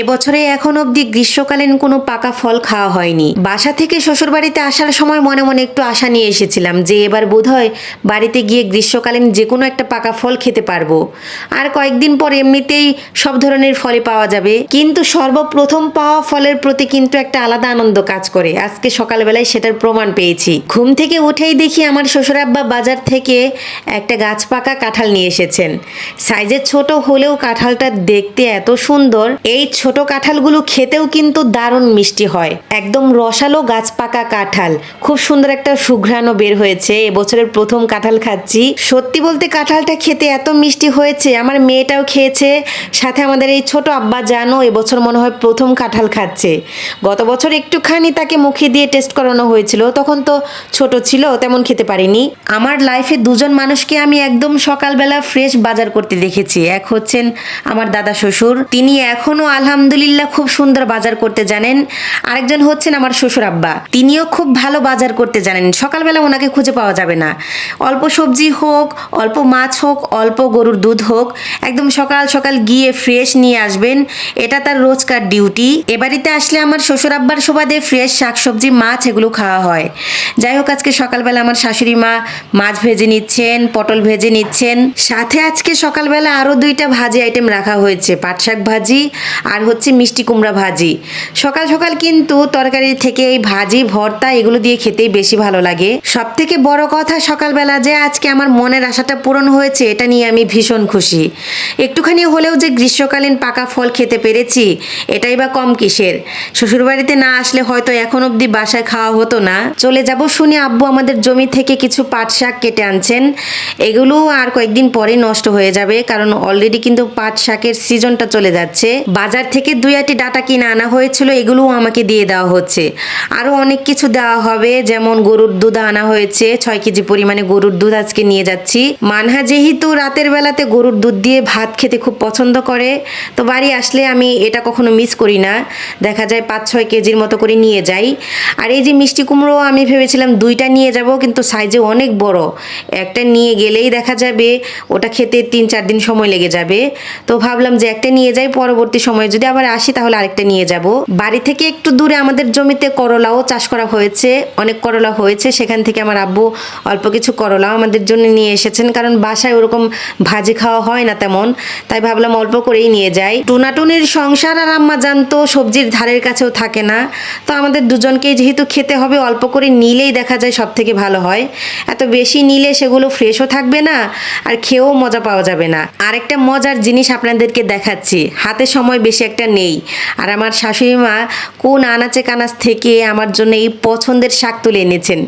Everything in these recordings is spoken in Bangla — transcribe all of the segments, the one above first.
এবছরে এখন অবধি গ্রীষ্মকালীন কোনো পাকা ফল খাওয়া হয়নি। বাসা থেকে শ্বশুরবাড়িতে আসার সময় মনে মনে একটু আশা নিয়ে এসেছিলাম যে এবার বোধহয় বাড়িতে গিয়ে গ্রীষ্মকালীন যে কোনো একটা পাকা ফল খেতে পারব। আর কয়েকদিন পর এমনিতেই সব ধরনের ফলে পাওয়া যাবে। কিন্তু সর্বপ্রথম পাওয়া ফলের প্রতি কিন্তু একটা আলাদা আনন্দ কাজ করে। আজকে সকালবেলায় সেটার প্রমাণ পেয়েছি। ঘুম থেকে উঠেই দেখি আমার শ্বশুরাব্বা বাজার থেকে একটা গাছ পাকা কাঁঠাল নিয়ে এসেছেন। সাইজের ছোট হলেও কাঁঠালটা দেখতে এত সুন্দর। এই ছোট কাঁঠালগুলো খেতেও কিন্তু দারুণ মিষ্টি হয়। একদম রসালো গাছ পাকা কাঁঠাল। খুব সুন্দর একটা সুঘ্রাণও বের হয়েছে। এবছরের প্রথম কাঁঠাল খাচ্ছি। সত্যি বলতে কাঁঠালটা খেতে এত মিষ্টি হয়েছে। আমার মেয়েটাও খেয়েছে। সাথে আমাদের এই ছোট আব্বা জানো এবছর মনে হয় প্রথম কাঁঠাল খাচ্ছে। গত বছর একটুখানি তাকে মুখে দিয়ে টেস্ট করানো হয়েছিল। তখন তো ছোট ছিল, তেমন খেতে পারিনি। আমার লাইফে দুজন মানুষকে আমি একদম সকালবেলা ফ্রেশ বাজার করতে দেখেছি। এক হচ্ছেন আমার দাদা শ্বশুর। তিনি এখনও আলহামদুলিল্লাহ খুব সুন্দর বাজার করতে জানেন। আরেকজন হচ্ছেন আমার শ্বশুর আব্বা। তিনিও খুব ভালো বাজার করতে জানেন। সকালবেলা ওনাকে খুঁজে পাওয়া যাবে না। অল্প সবজি হোক, অল্প মাছ হোক, অল্প গরুর দুধ হোক, একদম সকাল সকাল গিয়ে ফ্রেশ নিয়ে আসবেন। এটা তার রোজকার ডিউটি এ বাড়িতে আসলে আমার শ্বশুর আব্বার সুবাদে ফ্রেশ শাকসবজি, মাছ এগুলো খাওয়া হয়। যাই হোক, আজকে সকালবেলা আমার শাশুড়ি মা মাছ ভেজে নিচ্ছেন, পটল ভেজে নিচ্ছেন। সাথে আজকে সকালবেলা আরও দুইটা ভাজি আইটেম রাখা হয়েছে পাট শাক ভাজি আর হচ্ছে মিষ্টি কুমড়া ভাজি। সকাল সকাল কিন্তু তরকারি থেকে এই ভাজি, ভর্তা এগুলো দিয়ে খেতেই বেশি ভালো লাগে। সব থেকে বড় কথা সকালবেলা যে আজকে আমার মনের আশাটা পূরণ হয়েছে, এটা নিয়ে আমি ভীষণ খুশি। একটুখানি হলেও যে গ্রীষ্মকালীন পাকা ফল খেতে পেরেছি, এটাই বা কম কিসের? শ্বশুরবাড়িতে না আসলে হয়তো এখন অবধি বাসায় খাওয়া হতো না। চলে যাব শুনে আব্বু আমাদের জমি থেকে কিছু পাট শাক কেটে আনছেন। এগুলো আর কয়েকদিন পরে নষ্ট হয়ে যাবে, কারণ অলরেডি কিন্তু পাট শাকের সিজনটা চলে যাচ্ছে। বাজার থেকে দুই আটি ডাটা কিনে আনা হয়েছিল, এগুলোও আমাকে দিয়ে দেওয়া হচ্ছে। আরও অনেক কিছু দেওয়া হবে, যেমন গরুর দুধ আনা হয়েছে, ছয় কেজি পরিমাণে গরুর দুধ আজকে নিয়ে যাচ্ছি। মানহা যেহেতু রাতের বেলাতে গরুর দুধ দিয়ে ভাত খেতে খুব পছন্দ করে, তো বাড়ি আসলে আমি এটা কখনো মিস করি না। দেখা যায় পাঁচ, ছয় কেজির মতো করে নিয়ে যাই। আর এই যে মিষ্টি কুমড়ো আমি ভেবেছিলাম দুইটা নিয়ে যাব, কিন্তু সাইজে অনেক বড়। একটা নিয়ে গেলেই দেখা যাবে, ওটা খেতে তিন, চার দিন সময় লেগে যাবে। তো ভাবলাম যে একটা নিয়ে যাই, পরবর্তী সময়ে যদি আবার আসি, তাহলে আরেকটা নিয়ে যাব। বাড়ি থেকে একটু দূরে আমাদের জমিতে করলাও চাষ করা হয়েছে, অনেক করলা হয়েছে। সেখান থেকে আমার আব্বু অল্প কিছু করলাও আমাদের জন্য নিয়ে এসেছেন। কারণ বাসায় ওরকম ভাজি খাওয়া হয় না তেমন। তাই ভাবলাম অল্প করেই নিয়ে যাই। টুনাটুনির সংসার আর আম্মা জানতো, সবজির ধারের কাছেও থাকে না। তো আমাদের দুজনকেই যেহেতু খেতে হবে, অল্প করে নিলেই দেখা যায় সব থেকে ভালো হয়। এত বেশি নিলে সেগুলো ফ্রেশও থাকবে না, আর খেয়েও মজা পাওয়া যাবে না। আরেকটা মজার জিনিস আপনাদেরকে দেখাচ্ছি। হাতে সময় বেশি একটা নেই। আর আমার শাশুড়ি মা কোন আনাচে কানাচ থেকে আমার জন্য এই পছন্দের শাক তুলে এনেছেন?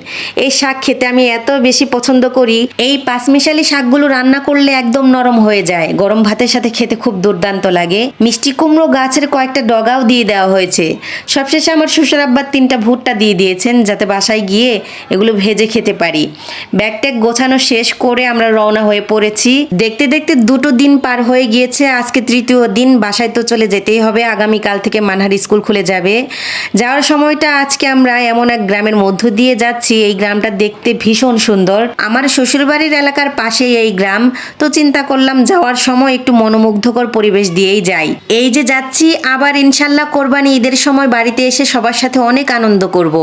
এই শাক খেতে আমি এত বেশি পছন্দ করি, এই পাঁচমিশালি শাকগুলো রান্না করলে একদম নরম হয়ে যায়। গরম ভাতের সাথে খেতে খুব দুর্দান্ত লাগে। মিষ্টি কুমড়ো গাছের কয়েকটা ডগাও দিয়ে দেওয়া হয়েছে। সবশেষে আমার শ্বশুর আব্বার তিনটা ভুট্টা দিয়ে দিয়েছেন যাতে বাসায় গিয়ে এগুলো ভেজে খেতে পারি। ব্যাগ ট্যাগ গোছানো শেষ করে আমরা রওনা হয়ে পড়েছি। দেখতে দেখতে দুটো দিন পার হয়ে গিয়েছে, আজকে তৃতীয় দিন, বাসায় তো চলে যেতেই হবে। আগামীকাল থেকে মানহার স্কুল খুলে যাবে। যাওয়ার সময়টা আজকে আমরা এমন এক গ্রামের মধ্য দিয়ে যাচ্ছি। এই গ্রামটা দেখতে ভীষণ সুন্দর। আমার শ্বশুরবাড়ির এলাকার পাশেই এই গ্রাম। তো চিন্তা করলাম যাওয়ার সময় একটু মনোমুগ্ধকর পরিবেশ দিয়েই যাই। এই যে যাচ্ছি, আবার ইনশাল্লাহ কোরবানি ঈদের সময় বাড়িতে এসে সবার সাথে অনেক আনন্দ করব।